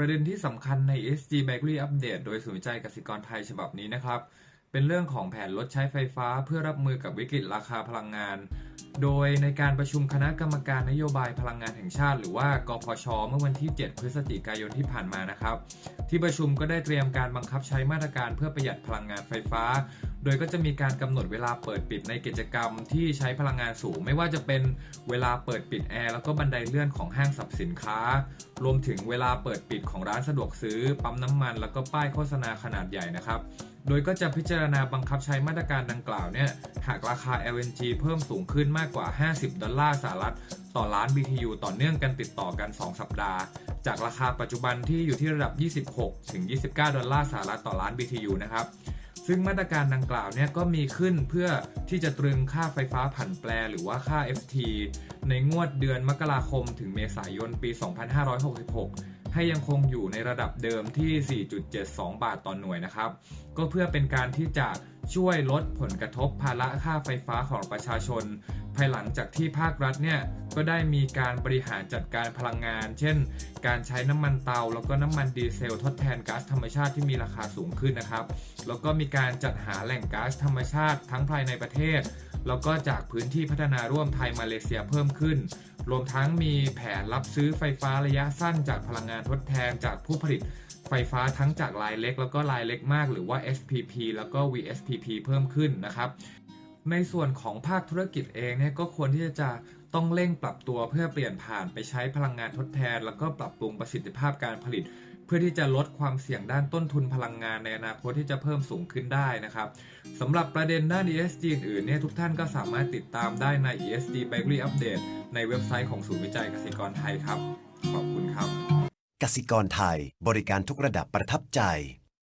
ประเด็นที่สำคัญใน SG Bakery Update โดยศูนย์วิจัยกสิกรไทยฉบับนี้นะครับ เป็นเรื่องของแผนลดใช้ไฟฟ้าเพื่อรับมือกับวิกฤตราคาพลังงาน โดยในการประชุมคณะกรรมการนโยบายพลังงานแห่งชาติ หรือว่ากพช เมื่อวันที่ 7 พฤศจิกายนที่ผ่านมานะครับ ที่ประชุมก็ได้เตรียมการบังคับใช้มาตรการเพื่อประหยัดพลังงานไฟฟ้า โดยก็จะมีการกำหนดเวลาเปิดปิดในกิจกรรมที่ใช้พลังงานสูง ไม่ว่าจะเป็นเวลาเปิดปิดแอร์แล้วก็บันไดเลื่อนของห้างสรรพสินค้า รวมถึงเวลาเปิดปิดของร้านสะดวกซื้อ ปั๊มน้ำมัน แล้วก็ป้ายโฆษณาขนาดใหญ่นะครับโดยก็จะพิจารณาบังคับใช้มาตรการดังกล่าวเนี่ยหากราคา LNG เพิ่มสูงขึ้นมากกว่า 50 ดอลลาร์สหรัฐ ต่อล้าน BTU ต่อเนื่องกันติดต่อกัน 2 สัปดาห์ จากราคาปัจจุบันที่อยู่ที่ระดับ 26 ถึง 29 ดอลลาร์สหรัฐต่อล้าน BTU นะครับ ซึ่งมาตรการดังกล่าวเนี่ยก็มีขึ้นเพื่อที่จะตรึงค่าไฟฟ้าผันแปรหรือว่าค่า FT ในงวดเดือนมกราคมถึงเมษายนปี 2566 ให้ยังคงอยู่ในระดับเดิมที่ 4.72 บาทต่อหน่วยนะครับ ก็เพื่อเป็นการที่จะช่วยลดผลกระทบภาระค่าไฟฟ้าของประชาชน ภายหลังจากที่ภาครัฐเนี่ยก็ได้มีการบริหารจัดการพลังงาน เช่น การใช้น้ำมันเตา แล้วก็น้ำมันดีเซลทดแทนก๊าซธรรมชาติที่มีราคาสูงขึ้นนะครับ แล้วก็มีการจัดหาแหล่งก๊าซธรรมชาติทั้งภายในประเทศ แล้วก็จากพื้นที่พัฒนาร่วมไทยมาเลเซียเพิ่มขึ้น รวมทั้งมีแผนรับซื้อไฟฟ้าระยะสั้นจากพลังงานทดแทนจากผู้ผลิตไฟฟ้าทั้งจากรายเล็ก แล้วก็รายเล็กมากหรือว่า SPP แล้วก็ VSPP เพิ่มขึ้นนะครับในส่วนของภาคธุรกิจเองเนี่ยก็ควรที่จะต้องเร่งปรับตัวเพื่อเปลี่ยนผ่านไปใช้พลังงานทดแทน แล้วก็ปรับปรุงประสิทธิภาพการผลิต เพื่อที่จะลดความเสี่ยงด้านต้นทุนพลังงานในอนาคตที่จะเพิ่มสูงขึ้นได้นะครับสำหรับประเด็นด้าน ESG อื่นๆเนี่ยทุกท่านก็สามารถติดตามได้ใน ESG Bakery Update ในเว็บไซต์ของศูนย์วิจัยเกษตรกรไทยครับ ขอบคุณครับ กสิกรไทยบริการทุกระดับประทับใจ